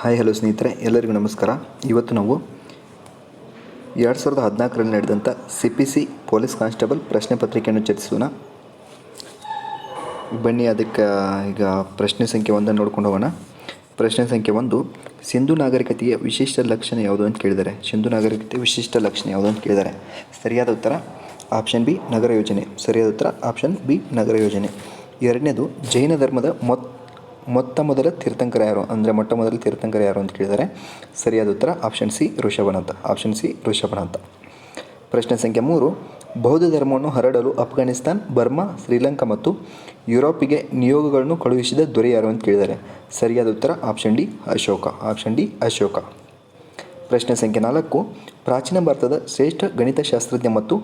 Hi hello ಸ್ನೇಹಿತರೆ. ಎಲ್ಲರಿಗೂ ನಮಸ್ಕಾರ. ಇವತ್ತು ನಾವು ಎರಡು ಸಾವಿರದ ಹದಿನಾಲ್ಕರಲ್ಲಿ ನಡೆದಂಥ C P C police constable ಪ್ರಶ್ನೆ ಪತ್ರಿಕೆಯನ್ನು ಚರ್ಚಿಸೋಣ. ಬನ್ನಿ, ಅದಕ್ಕೆ ಈಗ ಪ್ರಶ್ನೆ ಸಂಖ್ಯೆ ಒಂದನ್ನು ನೋಡ್ಕೊಂಡು ಹೋಗೋಣ. ಪ್ರಶ್ನೆ ಸಂಖ್ಯೆ ಒಂದು, ಸಿಂಧು ನಾಗರಿಕತೆಯ ವಿಶಿಷ್ಟ ಲಕ್ಷಣ ಯಾವುದು ಅಂತ ಕೇಳಿದ್ದಾರೆ ಸಿಂಧು ನಾಗರಿಕತೆ ವಿಶಿಷ್ಟ ಲಕ್ಷಣ ಯಾವುದು ಅಂತ ಕೇಳಿದ್ದಾರೆ ಸರಿಯಾದ ಉತ್ತರ ಆಪ್ಷನ್ ಬಿ ನಗರ ಯೋಜನೆ. ಸರಿಯಾದ ಉತ್ತರ ಆಪ್ಷನ್ ಬಿ ನಗರ ಯೋಜನೆ. ಎರಡನೇದು, ಜೈನ ಧರ್ಮದ ಮೊತ್ ಮೊತ್ತ ಮೊದಲ ತೀರ್ಥಂಕರ ಯಾರು? ಅಂದರೆ ಮೊಟ್ಟ ಮೊದಲ ತೀರ್ಥಂಕರ ಯಾರು ಅಂತ ಕೇಳಿದ್ದಾರೆ ಸರಿಯಾದ ಉತ್ತರ ಆಪ್ಷನ್ ಸಿ ಋಷಭನಂತ ಆಪ್ಷನ್ ಸಿ ಋಷಭನಂತ. ಪ್ರಶ್ನೆ ಸಂಖ್ಯೆ ಮೂರು, ಬೌದ್ಧ ಧರ್ಮವನ್ನು ಹರಡಲು ಅಫ್ಘಾನಿಸ್ತಾನ್, ಬರ್ಮಾ, ಶ್ರೀಲಂಕಾ ಮತ್ತು ಯುರೋಪಿಗೆ ನಿಯೋಗಗಳನ್ನು ಕಳುಹಿಸಿದ ದೊರೆ ಯಾರು ಅಂತ ಕೇಳಿದ್ದಾರೆ ಸರಿಯಾದ ಉತ್ತರ option D Ashoka option D Ashoka. ಪ್ರಶ್ನೆ ಸಂಖ್ಯೆ ನಾಲ್ಕು, ಪ್ರಾಚೀನ ಭಾರತದ ಶ್ರೇಷ್ಠ ಗಣಿತಶಾಸ್ತ್ರಜ್ಞ ಮತ್ತು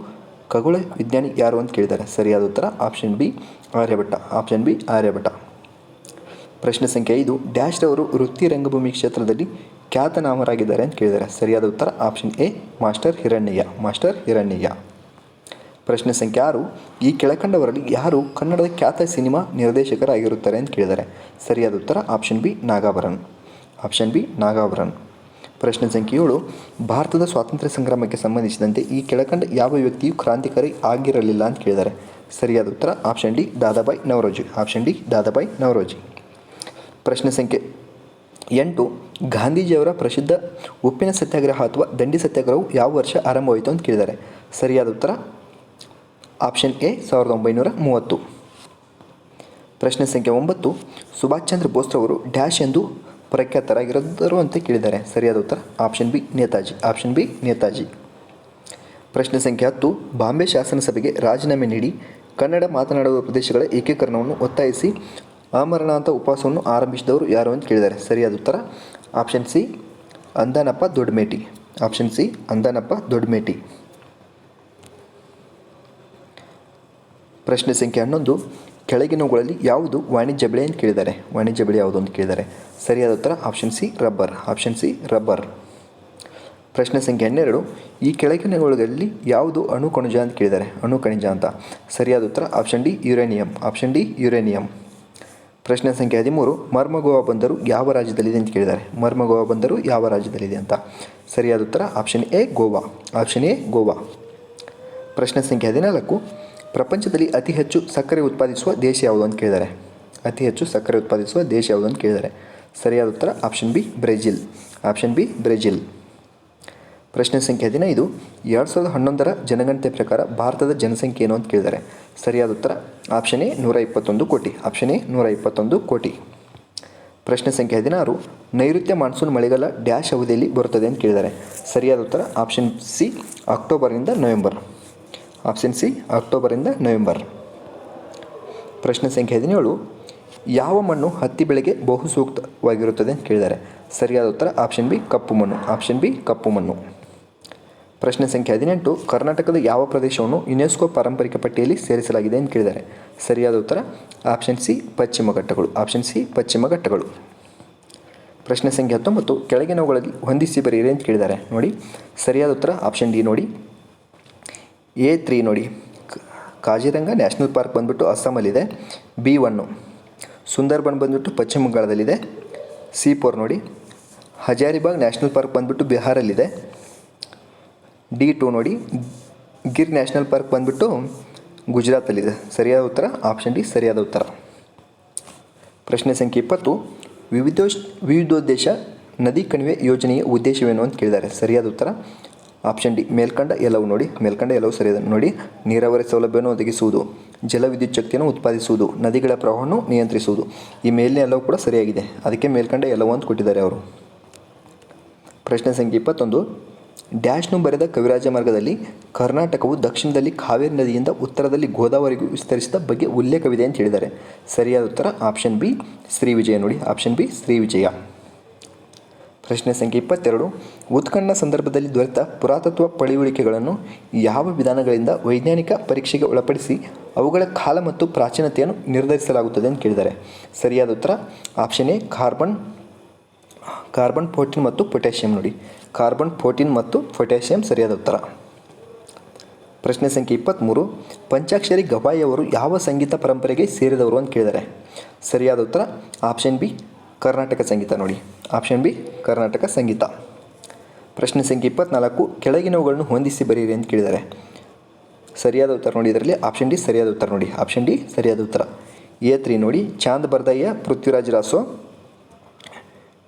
ಖಗೋಳ ವಿಜ್ಞಾನಿ ಯಾರು ಅಂತ ಕೇಳಿದ್ದಾರೆ ಸರಿಯಾದ ಉತ್ತರ option B Aryabhata option B Aryabhata. ಪ್ರಶ್ನೆ ಸಂಖ್ಯೆ ಐದು. ಡ್ಯಾಶ್ ರವರು ವೃತ್ತಿ ರಂಗಭೂಮಿ ಕ್ಷೇತ್ರದಲ್ಲಿ ಖ್ಯಾತನಾಮರಾಗಿದ್ದಾರೆ ಅಂತ ಕೇಳಿದ್ದಾರೆ. ಸರಿಯಾದ ಉತ್ತರ option A, master Hirannaiah master Hirannaiah. ಪ್ರಶ್ನೆ ಸಂಖ್ಯೆ ಆರು. ಈ ಕೆಳಕಂಡವರಲ್ಲಿ ಯಾರು ಕನ್ನಡದ ಖ್ಯಾತ ಸಿನಿಮಾ ನಿರ್ದೇಶಕರಾಗಿರುತ್ತಾರೆ ಅಂತ ಕೇಳಿದ್ದಾರೆ. ಸರಿಯಾದ ಉತ್ತರ option B Nagabharana option B Nagabharana ಪ್ರಶ್ನೆ ಸಂಖ್ಯೆ ಏಳು. ಭಾರತದ ಸ್ವಾತಂತ್ರ್ಯ ಸಂಗ್ರಾಮಕ್ಕೆ ಸಂಬಂಧಿಸಿದಂತೆ ಈ ಕೆಳಕಂಡ ಯಾವ ವ್ಯಕ್ತಿಯು ಕ್ರಾಂತಿಕಾರಿ ಆಗಿರಲಿಲ್ಲ ಅಂತ ಕೇಳಿದ್ದಾರೆ. ಸರಿಯಾದ ಉತ್ತರ option D, Dadabhai Naoroji. Option D, Dadabhai Naoroji. ಪ್ರಶ್ನೆ ಸಂಖ್ಯೆ ಎಂಟು. ಗಾಂಧೀಜಿಯವರ ಪ್ರಸಿದ್ಧ ಉಪ್ಪಿನ ಸತ್ಯಾಗ್ರಹ ಅಥವಾ ದಂಡಿ ಸತ್ಯಾಗ್ರಹವು ಯಾವ ವರ್ಷ ಆರಂಭವಾಯಿತು ಅಂತ ಕೇಳಿದ್ದಾರೆ. ಸರಿಯಾದ ಉತ್ತರ? ಆಪ್ಷನ್ ಎ, ಸಾವಿರದ ಒಂಬೈನೂರ ಮೂವತ್ತು. ಪ್ರಶ್ನೆ ಸಂಖ್ಯೆ ಒಂಬತ್ತು. ಸುಭಾಷ್ ಚಂದ್ರ ಬೋಸ್ರವರು ಡ್ಯಾಶ್ ಎಂದು ಪ್ರಖ್ಯಾತರಾಗಿರೋದರು ಅಂತ ಕೇಳಿದ್ದಾರೆ. ಸರಿಯಾದ ಉತ್ತರ? Option B, Netaji. Option B, Netaji. ಪ್ರಶ್ನೆ ಸಂಖ್ಯೆ ಹತ್ತು. ಬಾಂಬೆ ಶಾಸನಸಭೆಗೆ ರಾಜೀನಾಮೆ ನೀಡಿ ಕನ್ನಡ ಮಾತನಾಡುವ ಪ್ರದೇಶಗಳ ಏಕೀಕರಣವನ್ನು ಒತ್ತಾಯಿಸಿ ಅಮರನಾಥ ಉಪವಾಸವನ್ನು ಆರಂಭಿಸಿದವರು ಯಾರು ಅಂತ ಕೇಳಿದ್ದಾರೆ. ಸರಿಯಾದ ಉತ್ತರ? Option C, Andanappa Doddameti option C, Andanappa Doddameti ಪ್ರಶ್ನೆ ಸಂಖ್ಯೆ ಹನ್ನೊಂದು, ಕೆಳಗಿನವುಗಳಲ್ಲಿ ಯಾವುದು ವಾಣಿಜ್ಯ ಬೆಳೆ ಅಂತ ಕೇಳಿದ್ದಾರೆ? ವಾಣಿಜ್ಯ ಬೆಳೆ ಯಾವುದು ಅಂತ ಕೇಳಿದ್ದಾರೆ. ಸರಿಯಾದ ಉತ್ತರ? Option C, rubber. Option C, rubber. ಪ್ರಶ್ನೆ ಸಂಖ್ಯೆ ಹನ್ನೆರಡು, ಈ ಕೆಳಗಿನವುಗಳಲ್ಲಿ ಯಾವುದು ಅಣು ಕಣಿಜ ಅಂತ ಕೇಳಿದ್ದಾರೆ? ಅಣು ಖನಿಜ ಅಂತ. ಸರಿಯಾದ ಉತ್ತರ? Option D, uranium. Option D, uranium. ಪ್ರಶ್ನೆ ಸಂಖ್ಯೆ ಹದಿಮೂರು, ಮರ್ಮಗೋವಾ ಬಂದರು ಯಾವ ರಾಜ್ಯದಲ್ಲಿದೆ ಅಂತ ಕೇಳಿದ್ದಾರೆ. ಮರ್ಮಗೋವಾ ಬಂದರು ಯಾವ ರಾಜ್ಯದಲ್ಲಿದೆ ಅಂತ. ಸರಿಯಾದ ಉತ್ತರ option A, Goa. Option A, Goa. ಪ್ರಶ್ನೆ ಸಂಖ್ಯೆ ಹದಿನಾಲ್ಕು, ಪ್ರಪಂಚದಲ್ಲಿ ಅತಿ ಹೆಚ್ಚು ಸಕ್ಕರೆ ಉತ್ಪಾದಿಸುವ ದೇಶ ಯಾವುದು ಅಂತ ಕೇಳಿದ್ದಾರೆ. ಅತಿ ಹೆಚ್ಚು ಸಕ್ಕರೆ ಉತ್ಪಾದಿಸುವ ದೇಶ ಯಾವುದು ಅಂತ ಕೇಳಿದ್ದಾರೆ. ಸರಿಯಾದ ಉತ್ತರ option B, Brazil. Option B, Brazil. ಪ್ರಶ್ನೆ ಸಂಖ್ಯೆ ಹದಿನೈದು. ಎರಡು ಸಾವಿರದ ಹನ್ನೊಂದರ ಜನಗಣತಿ ಪ್ರಕಾರ ಭಾರತದ ಜನಸಂಖ್ಯೆ ಏನು ಅಂತ ಕೇಳಿದ್ದಾರೆ ಸರಿಯಾದ ಉತ್ತರ ಆಪ್ಷನ್ ಎ ನೂರ ಇಪ್ಪತ್ತೊಂದು ಕೋಟಿ. ಆಪ್ಷನ್ ಎ ನೂರ ಇಪ್ಪತ್ತೊಂದು ಕೋಟಿ. ಪ್ರಶ್ನೆ ಸಂಖ್ಯೆ ಹದಿನಾರು. ನೈಋತ್ಯ ಮಾನ್ಸೂನ್ ಮಳೆಗಾಲ ಡ್ಯಾಶ್ ಅವಧಿಯಲ್ಲಿ ಬರುತ್ತದೆ ಅಂತ ಕೇಳಿದ್ದಾರೆ ಸರಿಯಾದ ಉತ್ತರ ಆಪ್ಷನ್ ಸಿ ಅಕ್ಟೋಬರಿಂದ ನವೆಂಬರ್. ಆಪ್ಷನ್ ಸಿ ಅಕ್ಟೋಬರಿಂದ ನವೆಂಬರ್. ಪ್ರಶ್ನೆ ಸಂಖ್ಯೆ ಹದಿನೇಳು. ಯಾವ ಮಣ್ಣು ಹತ್ತಿ ಬೆಳೆಗೆ ಬಹು ಸೂಕ್ತವಾಗಿರುತ್ತದೆ ಅಂತ ಕೇಳಿದ್ದಾರೆ ಸರಿಯಾದ ಉತ್ತರ ಆಪ್ಷನ್ ಬಿ ಕಪ್ಪು ಮಣ್ಣು. ಆಪ್ಷನ್ ಬಿ ಕಪ್ಪು ಮಣ್ಣು. ಪ್ರಶ್ನೆ ಸಂಖ್ಯೆ ಹದಿನೆಂಟು, ಕರ್ನಾಟಕದ ಯಾವ ಪ್ರದೇಶವನ್ನು ಯುನೆಸ್ಕೋ ಪಾರಂಪರಿಕ ಪಟ್ಟಿಯಲ್ಲಿ ಸೇರಿಸಲಾಗಿದೆ ಎಂದು ಕೇಳಿದ್ದಾರೆ. ಸರಿಯಾದ ಉತ್ತರ ಆಪ್ಷನ್ ಸಿ ಪಶ್ಚಿಮ ಘಟ್ಟಗಳು. ಆಪ್ಷನ್ ಸಿ ಪಶ್ಚಿಮ ಘಟ್ಟಗಳು. ಪ್ರಶ್ನೆ ಸಂಖ್ಯೆ ಹತ್ತೊಂಬತ್ತು, ಕೆಳಗಿನವುಗಳಲ್ಲಿ ಹೊಂದಿಸಿ ಬರೆಯಿರಿ ಅಂತ ಕೇಳಿದ್ದಾರೆ. ನೋಡಿ, ಸರಿಯಾದ ಉತ್ತರ ಆಪ್ಷನ್ ಡಿ ನೋಡಿ. ಎ ತ್ರೀ ನೋಡಿ. ಕಾಜಿರಂಗ ನ್ಯಾಷನಲ್ ಪಾರ್ಕ್ ಬಂದ್ಬಿಟ್ಟು ಅಸ್ಸಾಮಲ್ಲಿದೆ. ಬಿ ಒನ್ನು ಸುಂದರ್ಬನ್ ಬಂದ್ಬಿಟ್ಟು ಪಶ್ಚಿಮ ಬಂಗಾಳದಲ್ಲಿದೆ. ಸಿ ಫೋರ್ ನೋಡಿ. ಹಜಾರಿಬಾಗ್ ನ್ಯಾಷನಲ್ ಪಾರ್ಕ್ ಬಂದ್ಬಿಟ್ಟು ಬಿಹಾರಲ್ಲಿದೆ. ಡಿ ಟು ನೋಡಿ. ಗಿರ್ ನ್ಯಾಷನಲ್ ಪಾರ್ಕ್ ಬಂದುಬಿಟ್ಟು ಗುಜರಾತಲ್ಲಿದೆ. ಸರಿಯಾದ ಉತ್ತರ? ಆಪ್ಷನ್ ಡಿ, ಸರಿಯಾದ ಉತ್ತರ. ಪ್ರಶ್ನೆ ಸಂಖ್ಯೆ ಇಪ್ಪತ್ತು. ವಿವಿಧೋ ವಿವಿಧೋದ್ದೇಶ ನದಿ ಕಣಿವೆ ಯೋಜನೆಯ ಉದ್ದೇಶವೇನು ಅಂತ ಕೇಳಿದ್ದಾರೆ. ಸರಿಯಾದ ಉತ್ತರ? ಆಪ್ಷನ್ ಡಿ, ಮೇಲ್ಕಂಡ ಎಲ್ಲವು ನೋಡಿ. ಮೇಲ್ಕಂಡ ಎಲ್ಲವೂ ಸರಿಯಾದ ನೋಡಿ. ನೀರಾವರಿ ಸೌಲಭ್ಯವನ್ನು ಒದಗಿಸುವುದು. ಜಲವಿದ್ಯುತ್ ಶಕ್ತಿಯನ್ನು ಉತ್ಪಾದಿಸುವುದು. ನದಿಗಳ ಪ್ರವಾಹವನ್ನು ನಿಯಂತ್ರಿಸುವುದು. ಈ ಮೇಲಿನ ಎಲ್ಲವೂ ಕೂಡ ಸರಿಯಾಗಿದೆ. ಅದಕ್ಕೆ ಮೇಲ್ಕಂಡ ಎಲ್ಲವೂ ಅಂತ ಕೊಟ್ಟಿದ್ದಾರೆ ಅವರು. ಪ್ರಶ್ನೆ ಸಂಖ್ಯೆ ಇಪ್ಪತ್ತೊಂದು. ಡ್ಯಾಶ್ನು ಬರೆದ ಕವಿರಾಜ ಮಾರ್ಗದಲ್ಲಿ ಕರ್ನಾಟಕವು ದಕ್ಷಿಣದಲ್ಲಿ ಕಾವೇರಿ ನದಿಯಿಂದ ಉತ್ತರದಲ್ಲಿ ಗೋದಾವರಿಗೂ ವಿಸ್ತರಿಸಿದ ಬಗ್ಗೆ ಉಲ್ಲೇಖವಿದೆ ಅಂತ ಹೇಳಿದ್ದಾರೆ. ಸರಿಯಾದ ಉತ್ತರ ಆಪ್ಷನ್ ಬಿ, ಶ್ರೀ ವಿಜಯ ನೋಡಿ. Option B, Shri Vijaya. ಪ್ರಶ್ನೆ ಸಂಖ್ಯೆ ಇಪ್ಪತ್ತೆರಡು ಉತ್ಕಣ್ಣ ಸಂದರ್ಭದಲ್ಲಿ ದೊರೆತ ಪುರಾತತ್ವ ಪಳಿಯುಳಿಕೆಗಳನ್ನು ಯಾವ ವಿಧಾನಗಳಿಂದ ವೈಜ್ಞಾನಿಕ ಪರೀಕ್ಷೆಗೆ ಒಳಪಡಿಸಿ ಅವುಗಳ ಕಾಲ ಮತ್ತು ಪ್ರಾಚೀನತೆಯನ್ನು ನಿರ್ಧರಿಸಲಾಗುತ್ತದೆ ಅಂತ ಕೇಳಿದ್ದಾರೆ. ಸರಿಯಾದ ಉತ್ತರ option A, carbon carbon fourteen ಮತ್ತು ಪೊಟ್ಯಾಷಿಯಂ ನೋಡಿ. ಕಾರ್ಬನ್ ಫೋರ್ಟೀನ್ ಮತ್ತು ಪೊಟ್ಯಾಷಿಯಂ ಸರಿಯಾದ ಉತ್ತರ. ಪ್ರಶ್ನೆ ಸಂಖ್ಯೆ ಇಪ್ಪತ್ತ್ಮೂರು ಪಂಚಾಕ್ಷರಿ ಗವಾಯಿ ಅವರು ಯಾವ ಸಂಗೀತ ಪರಂಪರೆಗೆ ಸೇರಿದವರು ಅಂತ ಕೇಳಿದ್ದಾರೆ ಸರಿಯಾದ ಉತ್ತರ ಆಪ್ಷನ್ ಬಿ ಕರ್ನಾಟಕ ಸಂಗೀತ ನೋಡಿ. ಆಪ್ಷನ್ ಬಿ ಕರ್ನಾಟಕ ಸಂಗೀತ. ಪ್ರಶ್ನೆ ಸಂಖ್ಯೆ ಇಪ್ಪತ್ನಾಲ್ಕು, ಕೆಳಗಿನವುಗಳನ್ನು ಹೊಂದಿಸಿ ಬರೀರಿ ಅಂತ ಕೇಳಿದ್ದಾರೆ ಸರಿಯಾದ ಉತ್ತರ ನೋಡಿ, ಇದರಲ್ಲಿ ಆಪ್ಷನ್ ಡಿ ಸರಿಯಾದ ಉತ್ತರ ನೋಡಿ. ಆಪ್ಷನ್ ಡಿ ಸರಿಯಾದ ಉತ್ತರ. ಎ ತ್ರೀ ನೋಡಿ ಚಾಂದ್ ಬರ್ದಯ್ಯ ಪೃಥ್ವಿರಾಜ್ ರಾಸೋ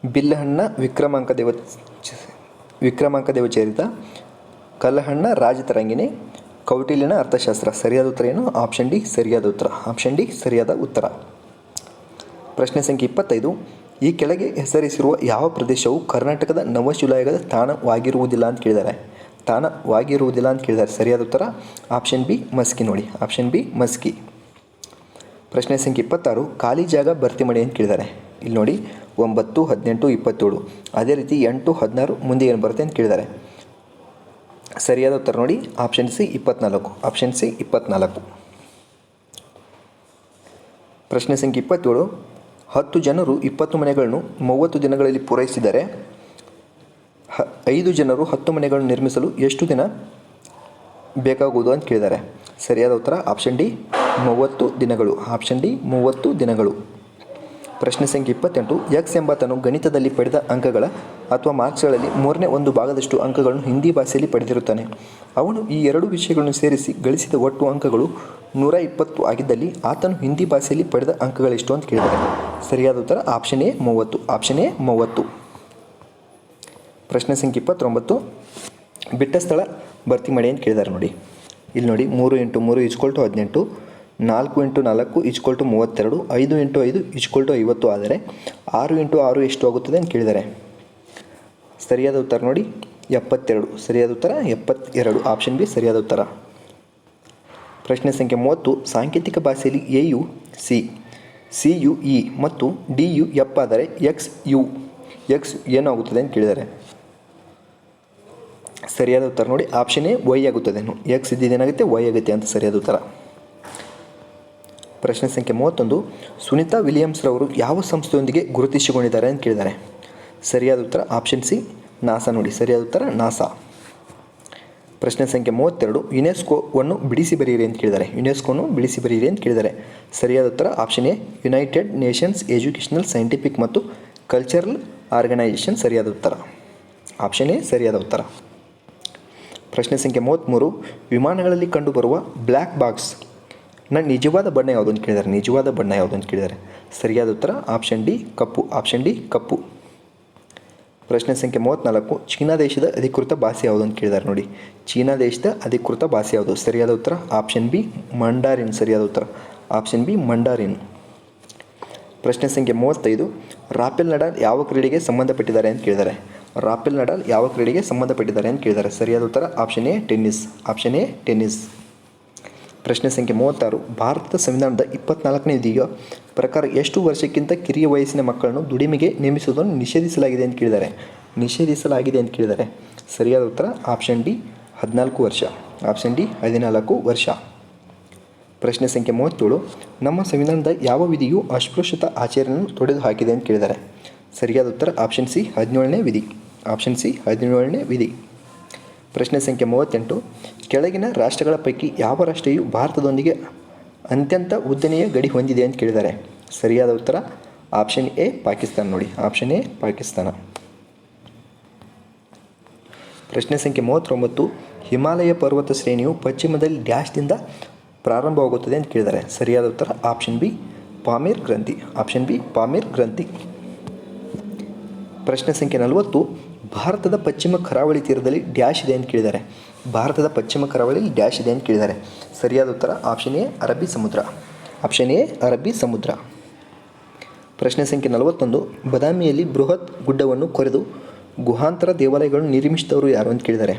ಬಿಲ್ಲಹಣ್ಣ ವಿಕ್ರಮಾಂಕ ದೇವ ವಿಕ್ರಮಾಂಕ ದೇವಚರಿತ, ಕಲ್ಲಹಣ್ಣ ರಾಜತರಂಗಿಣಿ, ಕೌಟಿಲ್ಯನ ಅರ್ಥಶಾಸ್ತ್ರ, ಸರಿಯಾದ ಉತ್ತರ ಏನು? ಆಪ್ಷನ್ ಡಿ ಸರಿಯಾದ ಉತ್ತರ. ಆಪ್ಷನ್ ಡಿ ಸರಿಯಾದ ಉತ್ತರ. ಪ್ರಶ್ನೆ ಸಂಖ್ಯೆ ಇಪ್ಪತ್ತೈದು. ಈ ಕೆಳಗೆ ಹೆಸರಿಸಿರುವ ಯಾವ ಪ್ರದೇಶವು ಕರ್ನಾಟಕದ ನವಶಿಲಾಯುಗದ ತಾಣವಾಗಿರುವುದಿಲ್ಲ ಅಂತ ಕೇಳಿದ್ದಾರೆ. ತಾಣವಾಗಿರುವುದಿಲ್ಲ ಅಂತ ಕೇಳಿದ್ದಾರೆ. ಸರಿಯಾದ ಉತ್ತರ? ಆಪ್ಷನ್ ಬಿ ಮಸ್ಕಿ ನೋಡಿ. Option B Maski. ಪ್ರಶ್ನೆ ಸಂಖ್ಯೆ ಇಪ್ಪತ್ತಾರು. ಖಾಲಿ ಜಾಗ ಭರ್ತಿ ಮಾಡಿ ಅಂತ ಕೇಳಿದ್ದಾರೆ. ಇಲ್ಲಿ ನೋಡಿ. ಒಂಬತ್ತು, ಹದಿನೆಂಟು, ಇಪ್ಪತ್ತೇಳು. ಅದೇ ರೀತಿ ಎಂಟು, ಹದಿನಾರು ಮುಂದೆ ಏನು ಬರುತ್ತೆ ಅಂತ ಕೇಳಿದ್ದಾರೆ. ಸರಿಯಾದ ಉತ್ತರ ನೋಡಿ. ಆಪ್ಷನ್ ಸಿ ಇಪ್ಪತ್ನಾಲ್ಕು. ಆಪ್ಷನ್ ಸಿ ಇಪ್ಪತ್ನಾಲ್ಕು. ಪ್ರಶ್ನೆ ಸಂಖ್ಯೆ ಇಪ್ಪತ್ತೇಳು. ಹತ್ತು ಜನರು ಇಪ್ಪತ್ತು ಮನೆಗಳನ್ನು ಮೂವತ್ತು ದಿನಗಳಲ್ಲಿ ಪೂರೈಸಿದರೆ ಹ, ಐದು ಜನರು ಹತ್ತು ಮನೆಗಳನ್ನು ನಿರ್ಮಿಸಲು ಎಷ್ಟು ದಿನ ಬೇಕಾಗುವುದು ಅಂತ ಕೇಳಿದ್ದಾರೆ. ಸರಿಯಾದ ಉತ್ತರ ಆಪ್ಷನ್ ಡಿ ಮೂವತ್ತು ದಿನಗಳು. ಆಪ್ಷನ್ ಡಿ ಮೂವತ್ತು ದಿನಗಳು. ಪ್ರಶ್ನೆ ಸಂಖ್ಯೆ ಇಪ್ಪತ್ತೆಂಟು ಎಕ್ಸ್ ಎಂಬಾತನು ಗಣಿತದಲ್ಲಿ ಪಡೆದ ಅಂಕಗಳ ಅಥವಾ ಮಾರ್ಕ್ಸ್ಗಳಲ್ಲಿ ಮೂರನೇ ಒಂದು ಭಾಗದಷ್ಟು ಅಂಕಗಳನ್ನು ಹಿಂದಿ ಭಾಷೆಯಲ್ಲಿ ಪಡೆದಿರುತ್ತಾನೆ. ಅವನು ಈ ಎರಡು ವಿಷಯಗಳನ್ನು ಸೇರಿಸಿ ಗಳಿಸಿದ ಒಟ್ಟು ಅಂಕಗಳು ನೂರ ಇಪ್ಪತ್ತು ಆಗಿದ್ದಲ್ಲಿ ಆತನು ಹಿಂದಿ ಭಾಷೆಯಲ್ಲಿ ಪಡೆದ ಅಂಕಗಳೆಷ್ಟು ಅಂತ ಕೇಳಿದರೆ? ಸರಿಯಾದ ಉತ್ತರ ಆಪ್ಷನ್ ಎ ಮೂವತ್ತು, ಆಪ್ಷನ್ ಎ ಮೂವತ್ತು. ಪ್ರಶ್ನೆ ಸಂಖ್ಯೆ ಇಪ್ಪತ್ತೊಂಬತ್ತು, ಬಿಟ್ಟ ಸ್ಥಳ ಭರ್ತಿ ಮಾಡಿ ಅಂತ ಕೇಳಿದ್ದಾರೆ ನೋಡಿ. ಇಲ್ಲಿ ನೋಡಿ ಮೂರು ಇಂಟು ಮೂರು ಇಸ್ಕೊಲ್ ಟು ಹದಿನೆಂಟು. ನಾಲ್ಕು ಇಂಟು ನಾಲ್ಕು ಇಸ್ಕೊಲ್ ಟು ಮೂವತ್ತೆರಡು, ಐದು ಇಂಟು ಐದು ಇಸ್ಕೊಲ್ ಟು ಐವತ್ತು ಆದರೆ ಆರು ಇಂಟು ಆರು ಎಷ್ಟು ಆಗುತ್ತದೆ ಅಂತ ಕೇಳಿದ್ದಾರೆ. ಸರಿಯಾದ ಉತ್ತರ ನೋಡಿ, ಎಪ್ಪತ್ತೆರಡು. ಸರಿಯಾದ ಉತ್ತರ, ಎಪ್ಪತ್ತೆರಡು. ಆಪ್ಷನ್ ಬಿ ಸರಿಯಾದ ಉತ್ತರ. ಪ್ರಶ್ನೆ ಸಂಖ್ಯೆ ಮೂವತ್ತು, ಸಾಂಕೇತಿಕ ಭಾಷೆಯಲ್ಲಿ A U C C U E ಮತ್ತು ಡಿ ಯು ಎಪ್ ಆದರೆ ಎಕ್ಸ್ ಯು ಎಕ್ಸ್ ಏನಾಗುತ್ತದೆ ಅಂತ ಕೇಳಿದ್ದಾರೆ. ಸರಿಯಾದ ಉತ್ತರ ನೋಡಿ ಆಪ್ಷನ್ ಎ ವೈ ಆಗುತ್ತದೆ. ಎಕ್ಸ್ ಇದ್ದಿದ್ದೇನಾಗುತ್ತೆ ವೈ ಆಗುತ್ತೆ ಅಂತ ಸರಿಯಾದ ಉತ್ತರ. ಪ್ರಶ್ನೆ ಸಂಖ್ಯೆ ಮೂವತ್ತೊಂದು, ಸುನಿತಾ ವಿಲಿಯಮ್ಸ್ ರವರು ಯಾವ ಸಂಸ್ಥೆಯೊಂದಿಗೆ ಗುರುತಿಸಿಕೊಂಡಿದ್ದಾರೆ ಅಂತ ಕೇಳಿದ್ದಾರೆ. ಸರಿಯಾದ ಉತ್ತರ ಆಪ್ಷನ್ ಸಿ, ನಾಸಾ ನೋಡಿ. ಸರಿಯಾದ ಉತ್ತರ ನಾಸಾ. ಪ್ರಶ್ನೆ ಸಂಖ್ಯೆ ಮೂವತ್ತೆರಡು, ಯುನೆಸ್ಕೋವನ್ನು ಬಿಡಿಸಿ ಬರೀರಿ ಅಂತ ಕೇಳಿದ್ದಾರೆ. ಯುನೆಸ್ಕೋನು ಬಿಡಿಸಿ ಬರೀರಿ ಅಂತ ಕೇಳಿದ್ದಾರೆ. ಸರಿಯಾದ ಉತ್ತರ option A, United Nations educational, scientific ಮತ್ತು ಕಲ್ಚರಲ್ ಆರ್ಗನೈಸೇಷನ್. ಸರಿಯಾದ ಉತ್ತರ. ಆಪ್ಷನ್ ಎ, ಸರಿಯಾದ ಉತ್ತರ. ಪ್ರಶ್ನೆ ಸಂಖ್ಯೆ ಮೂವತ್ತ್ಮೂರು, ವಿಮಾನಗಳಲ್ಲಿ ಕಂಡುಬರುವ ಬ್ಲ್ಯಾಕ್ ಬಾಕ್ಸ್. ನ ನಿಜವಾದ ಬಣ್ಣ ಯಾವುದು ಅಂತ ಕೇಳಿದ್ದಾರೆ ನಿಜವಾದ ಬಣ್ಣ ಯಾವುದು ಅಂತ ಕೇಳಿದ್ದಾರೆ ಸರಿಯಾದ ಉತ್ತರ ಆಪ್ಷನ್ ಡಿ ಕಪ್ಪು. ಆಪ್ಷನ್ ಡಿ ಕಪ್ಪು. ಪ್ರಶ್ನೆ ಸಂಖ್ಯೆ ಮೂವತ್ತ್ನಾಲ್ಕು ಚೀನಾ ದೇಶದ ಅಧಿಕೃತ ಭಾಷೆ ಯಾವುದು ಅಂತ ಕೇಳಿದ್ದಾರೆ ನೋಡಿ. ಚೀನಾ ದೇಶದ ಅಧಿಕೃತ ಭಾಷೆ ಯಾವುದು? ಸರಿಯಾದ ಉತ್ತರ ಆಪ್ಷನ್ ಬಿ ಮಂಡಾರಿನ್. ಸರಿಯಾದ ಉತ್ತರ ಆಪ್ಷನ್ ಬಿ ಮಂಡಾರಿನ್. ಪ್ರಶ್ನೆ ಸಂಖ್ಯೆ ಮೂವತ್ತೈದು, ರಾಫೆಲ್ ನಡಾಲ್ ಯಾವ ಕ್ರೀಡೆಗೆ ಸಂಬಂಧಪಟ್ಟಿದ್ದಾರೆ ಅಂತ ಕೇಳಿದ್ದಾರೆ ರಾಫೆಲ್ ನಡಾಲ್ ಯಾವ ಕ್ರೀಡೆಗೆ ಸಂಬಂಧಪಟ್ಟಿದ್ದಾರೆ ಅಂತ ಕೇಳಿದ್ದಾರೆ ಸರಿಯಾದ ಉತ್ತರ option A tennis. Option A tennis. ಪ್ರಶ್ನೆ ಸಂಖ್ಯೆ ಮೂವತ್ತಾರು. ಭಾರತದ ಸಂವಿಧಾನದ ಇಪ್ಪತ್ನಾಲ್ಕನೇ ವಿಧಿಯ ಪ್ರಕಾರ ಎಷ್ಟು ವರ್ಷಕ್ಕಿಂತ ಕಿರಿಯ ವಯಸ್ಸಿನ ಮಕ್ಕಳನ್ನು ದುಡಿಮೆಗೆ ನೇಮಿಸುವುದನ್ನು ನಿಷೇಧಿಸಲಾಗಿದೆ ಅಂತ ಕೇಳಿದ್ದಾರೆ. ನಿಷೇಧಿಸಲಾಗಿದೆ ಅಂತ ಕೇಳಿದ್ದಾರೆ. ಸರಿಯಾದ ಉತ್ತರ ಆಪ್ಷನ್ ಡಿ, ಹದಿನಾಲ್ಕು ವರ್ಷ. ಆಪ್ಷನ್ ಡಿ, ಹದಿನಾಲ್ಕು ವರ್ಷ. ಪ್ರಶ್ನೆ ಸಂಖ್ಯೆ ಮೂವತ್ತೇಳು. ನಮ್ಮ ಸಂವಿಧಾನದ ಯಾವ ವಿಧಿಯು ಅಸ್ಪೃಶ್ಯತ ಆಚರಣೆಯನ್ನು ತೊಡೆದು ಹಾಕಿದೆ ಅಂತ ಕೇಳಿದ್ದಾರೆ. ಸರಿಯಾದ ಉತ್ತರ ಆಪ್ಷನ್ ಸಿ, ಹದಿನೇಳನೇ ವಿಧಿ. ಆಪ್ಷನ್ ಸಿ, ಹದಿನೇಳನೇ ವಿಧಿ. ಪ್ರಶ್ನೆ ಸಂಖ್ಯೆ ಮೂವತ್ತೆಂಟು, ಕೆಳಗಿನ ರಾಷ್ಟ್ರಗಳ ಪೈಕಿ ಯಾವ ರಾಷ್ಟ್ರೀಯು ಭಾರತದೊಂದಿಗೆ ಅತ್ಯಂತ ಉದ್ದನೆಯ ಗಡಿ ಹೊಂದಿದೆ ಅಂತ ಕೇಳಿದ್ದಾರೆ? ಸರಿಯಾದ ಉತ್ತರ, ಆಪ್ಷನ್ ಎ, ಪಾಕಿಸ್ತಾನ. ನೋಡಿ, ಆಪ್ಷನ್ ಎ, ಪಾಕಿಸ್ತಾನ. ಪ್ರಶ್ನೆ ಸಂಖ್ಯೆ ಮೂವತ್ತೊಂಬತ್ತು, ಹಿಮಾಲಯ ಪರ್ವತ ಶ್ರೇಣಿಯು ಪಶ್ಚಿಮದಲ್ಲಿ ಡ್ಯಾಶ್ದಿಂದ ಪ್ರಾರಂಭವಾಗುತ್ತದೆ ಅಂತ ಕೇಳಿದ್ದಾರೆ. ಸರಿಯಾದ ಉತ್ತರ, ಆಪ್ಷನ್ ಬಿ, ಪಾಮೀರ್ ಗ್ರಂಥಿ. ಆಪ್ಷನ್ ಬಿ, ಪಾಮೀರ್ ಗ್ರಂಥಿ. ಪ್ರಶ್ನೆ ಸಂಖ್ಯೆ ನಲವತ್ತು ಭಾರತದ ಪಶ್ಚಿಮ ಕರಾವಳಿ ತೀರದಲ್ಲಿ ಡ್ಯಾಶ್ ಇದೆ ಅಂತ ಕೇಳಿದ್ದಾರೆ. ಭಾರತದ ಪಶ್ಚಿಮ ಕರಾವಳಿ ಡ್ಯಾಶ್ ಇದೆ ಅಂತ ಕೇಳಿದ್ದಾರೆ. ಸರಿಯಾದ ಉತ್ತರ ಆಪ್ಷನ್ ಎ, ಅರಬ್ಬಿ ಸಮುದ್ರ. ಆಪ್ಷನ್ ಎ, ಅರಬ್ಬಿ ಸಮುದ್ರ. ಪ್ರಶ್ನೆ ಸಂಖ್ಯೆ ನಲವತ್ತೊಂದು, ಬದಾಮಿಯಲ್ಲಿ ಬೃಹತ್ ಗುಡ್ಡವನ್ನು ಕೊರೆದು ಗುಹಾಂತರ ದೇವಾಲಯಗಳನ್ನು ನಿರ್ಮಿಸಿದವರು ಯಾರು ಅಂತ ಕೇಳಿದ್ದಾರೆ.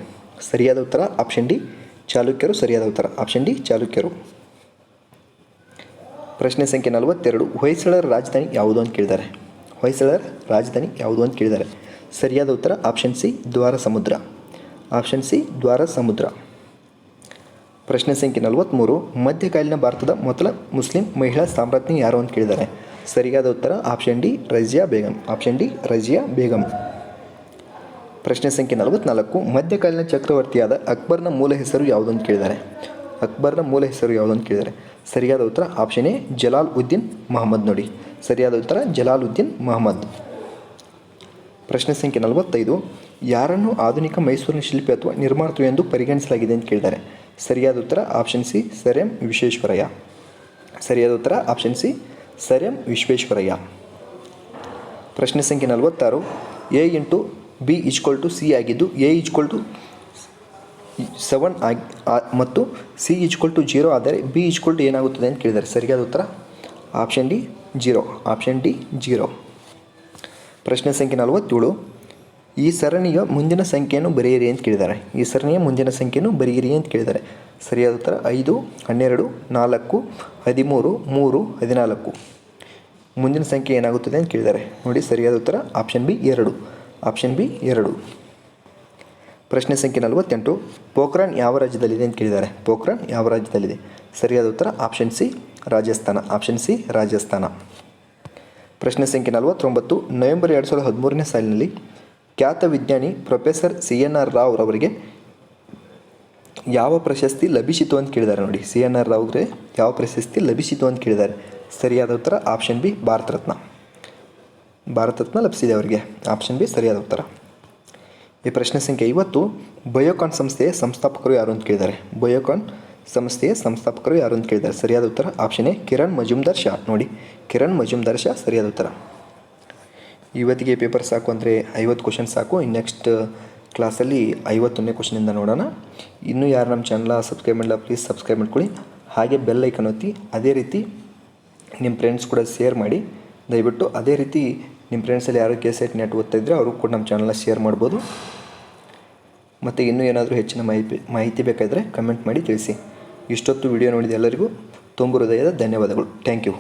ಸರಿಯಾದ ಉತ್ತರ ಆಪ್ಷನ್ ಡಿ, ಚಾಲುಕ್ಯರು. ಸರಿಯಾದ ಉತ್ತರ ಆಪ್ಷನ್ ಡಿ, ಚಾಲುಕ್ಯರು. ಪ್ರಶ್ನೆ ಸಂಖ್ಯೆ ನಲವತ್ತೆರಡು, ಹೊಯ್ಸಳರ ರಾಜಧಾನಿ ಯಾವುದು ಅಂತ ಕೇಳಿದ್ದಾರೆ. ಹೊಯ್ಸಳರ ರಾಜಧಾನಿ ಯಾವುದು ಅಂತ ಕೇಳಿದ್ದಾರೆ. ಸರಿಯಾದ ಉತ್ತರ ಆಪ್ಷನ್ ಸಿ ದ್ವಾರ ಸಮುದ್ರ ಆಪ್ಷನ್ ಸಿ ದ್ವಾರ ಸಮುದ್ರ ಪ್ರಶ್ನೆ ಸಂಖ್ಯೆ ನಲವತ್ತ್ಮೂರು ಮಧ್ಯಕಾಲೀನ ಭಾರತದ ಮೊದಲ ಮುಸ್ಲಿಂ ಮಹಿಳಾ ಸಾಮ್ರಾಜ್ಞಿ ಯಾರು ಅಂತ ಕೇಳಿದ್ದಾರೆ. ಸರಿಯಾದ ಉತ್ತರ option D Razia Begum. Option D Razia Begum. ಪ್ರಶ್ನೆ ಸಂಖ್ಯೆ ನಲವತ್ನಾಲ್ಕು ಮಧ್ಯಕಾಲೀನ ಚಕ್ರವರ್ತಿಯಾದ ಅಕ್ಬರ್ನ ಮೂಲ ಹೆಸರು ಯಾವುದು ಅಂತ ಕೇಳಿದ್ದಾರೆ. ಅಕ್ಬರ್ನ ಮೂಲ ಹೆಸರು ಯಾವುದು ಅಂತ ಕೇಳಿದ್ದಾರೆ. ಸರಿಯಾದ ಉತ್ತರ ಆಪ್ಷನ್ ಎ ಜಲಾಲ್ ಉದ್ದೀನ್ ಮಹಮ್ಮದ್ ನೋಡಿ. ಸರಿಯಾದ ಉತ್ತರ ಜಲಾಲ್ ಉದ್ದೀನ್ ಮಹಮ್ಮದ್. ಪ್ರಶ್ನೆ ಸಂಖ್ಯೆ ನಲವತ್ತೈದು, ಯಾರನ್ನು ಆಧುನಿಕ ಮೈಸೂರಿನ ಶಿಲ್ಪಿ ಅಥವಾ ನಿರ್ಮಾತೃ ಎಂದು ಪರಿಗಣಿಸಲಾಗಿದೆ ಅಂತ ಕೇಳಿದ್ದಾರೆ ಸರಿಯಾದ ಉತ್ತರ option C, sir M Visvesvaraya. ಸರಿಯಾದ ಉತ್ತರ option C, sir M Visvesvaraya. ಪ್ರಶ್ನೆ ಸಂಖ್ಯೆ ನಲವತ್ತಾರು, A into B equal to C ಆಗಿದ್ದು, ಎ ಈಜ್ಕೊಲ್ ಟು ಸೆವೆನ್ ಆಗಿ ಮತ್ತು ಸಿ ಈಜ್ಕೊಲ್ ಟು ಜೀರೋ ಆದರೆ ಬಿ ಈಜ್ಕೊಲ್ ಟು ಏನಾಗುತ್ತದೆ ಅಂತ ಕೇಳಿದ್ದಾರೆ ಸರಿಯಾದ ಉತ್ತರ option D zero, option D zero. ಪ್ರಶ್ನೆ ಸಂಖ್ಯೆ ನಲವತ್ತೇಳು. ಈ ಸರಣಿಯ ಮುಂದಿನ ಸಂಖ್ಯೆಯನ್ನು ಬರೆಯಿರಿ ಅಂತ ಕೇಳಿದ್ದಾರೆ. ಈ ಸರಣಿಯ ಮುಂದಿನ ಸಂಖ್ಯೆಯನ್ನು ಬರೆಯಿರಿ ಅಂತ ಕೇಳಿದ್ದಾರೆ. ಸರಿಯಾದ ಉತ್ತರ ಐದು, ಹನ್ನೆರಡು, ನಾಲ್ಕು, ಹದಿಮೂರು, ಮೂರು, ಹದಿನಾಲ್ಕು. ಮುಂದಿನ ಸಂಖ್ಯೆ ಏನಾಗುತ್ತದೆ ಅಂತ ಕೇಳಿದ್ದಾರೆ. ನೋಡಿ, ಸರಿಯಾದ ಉತ್ತರ ಆಪ್ಷನ್ ಬಿ ಎರಡು. ಆಪ್ಷನ್ ಬಿ ಎರಡು. ಪ್ರಶ್ನೆ ಸಂಖ್ಯೆ ನಲವತ್ತೆಂಟು. ಪೋಖ್ರಾನ್ ಯಾವ ರಾಜ್ಯದಲ್ಲಿದೆ ಅಂತ ಕೇಳಿದ್ದಾರೆ. ಪೋಖ್ರಾನ್ ಯಾವ ರಾಜ್ಯದಲ್ಲಿದೆ? ಸರಿಯಾದ ಉತ್ತರ option C Rajasthan. Option C Rajasthan. ಪ್ರಶ್ನೆ ಸಂಖ್ಯೆ ನಲವತ್ತೊಂಬತ್ತು, ನವೆಂಬರ್ ಎರಡು ಸಾವಿರದ ಹದಿಮೂರನೇ ಸಾಲಿನಲ್ಲಿ ಖ್ಯಾತ ವಿಜ್ಞಾನಿ professor C N R Rao ಅವರಿಗೆ ಯಾವ ಪ್ರಶಸ್ತಿ ಲಭಿಸಿತು ಅಂತ ಕೇಳಿದ್ದಾರೆ ನೋಡಿ. ಸಿ ಎನ್ ಆರ್ ರಾವ್ ರಾವ್ಗೆ ಯಾವ ಪ್ರಶಸ್ತಿ ಲಭಿಸಿತು ಅಂತ ಕೇಳಿದ್ದಾರೆ. ಸರಿಯಾದ ಉತ್ತರ ಆಪ್ಷನ್ ಬಿ, ಭಾರತ ರತ್ನ. ಭಾರತ ರತ್ನ ಲಭಿಸಿದೆ ಅವರಿಗೆ. ಆಪ್ಷನ್ ಬಿ, ಸರಿಯಾದ ಉತ್ತರ. ಈ ಪ್ರಶ್ನೆ ಸಂಖ್ಯೆ ಐವತ್ತು, ಬಯೋಕಾನ್ ಸಂಸ್ಥೆಯ ಸಂಸ್ಥಾಪಕರು ಯಾರು ಅಂತ ಕೇಳಿದ್ದಾರೆ. ಬಯೋಕಾನ್ ಸಂಸ್ಥೆಯ ಸಂಸ್ಥಾಪಕರು ಯಾರು ಅಂತ ಕೇಳಿದ್ದಾರೆ ಸರಿಯಾದ ಉತ್ತರ ಆಪ್ಷನ್ ಎ, ಕಿರಣ್ ಮಜುಮ್ದಾರ್ ಶಾ. ನೋಡಿ, ಕಿರಣ್ ಮಜುಮ್ದಾರ್ ಶಾ ಸರಿಯಾದ ಉತ್ತರ. ಇವತ್ತಿಗೆ ಪೇಪರ್ ಸಾಕು ಅಂದರೆ ಐವತ್ತು ಕ್ವಶನ್ ಸಾಕು. ಇನ್ನು ನೆಕ್ಸ್ಟ್ ಕ್ಲಾಸಲ್ಲಿ ಐವತ್ತೊಂದನೇ ಕ್ವಶನಿಂದ ನೋಡೋಣ. ಇನ್ನೂ ಯಾರು ನಮ್ಮ ಚಾನಲ್ ಸಬ್ಸ್ಕ್ರೈಬ್ ಮಾಡಿಲ್ಲ ಪ್ಲೀಸ್ ಸಬ್ಸ್ಕ್ರೈಬ್ ಮಾಡ್ಕೊಳ್ಳಿ. ಹಾಗೆ ಬೆಲ್ ಐಕನ್ ಒತ್ತಿ, ಅದೇ ರೀತಿ ನಿಮ್ಮ ಫ್ರೆಂಡ್ಸ್ ಕೂಡ ಶೇರ್ ಮಾಡಿ. ದಯವಿಟ್ಟು ಅದೇ ರೀತಿ ನಿಮ್ಮ ಫ್ರೆಂಡ್ಸಲ್ಲಿ ಯಾರು ಕೆ ಸೆಟ್ ನೆಟ್ ಓದ್ತಾ ಇದ್ದರೆ ಅವರು ಕೂಡ ನಮ್ಮ ಚಾನಲ್ನ ಶೇರ್ ಮಾಡ್ಬೋದು. ಮತ್ತು ಇನ್ನೂ ಏನಾದರೂ ಹೆಚ್ಚಿನ ಮಾಹಿತಿ ಮಾಹಿತಿ ಬೇಕಾದರೆ ಕಮೆಂಟ್ ಮಾಡಿ ತಿಳಿಸಿ. ಇಷ್ಟೊತ್ತು ವಿಡಿಯೋ ನೋಡಿದ ಎಲ್ಲರಿಗೂ ತುಂಬ ಹೃದಯದ ಧನ್ಯವಾದಗಳು. Thank you.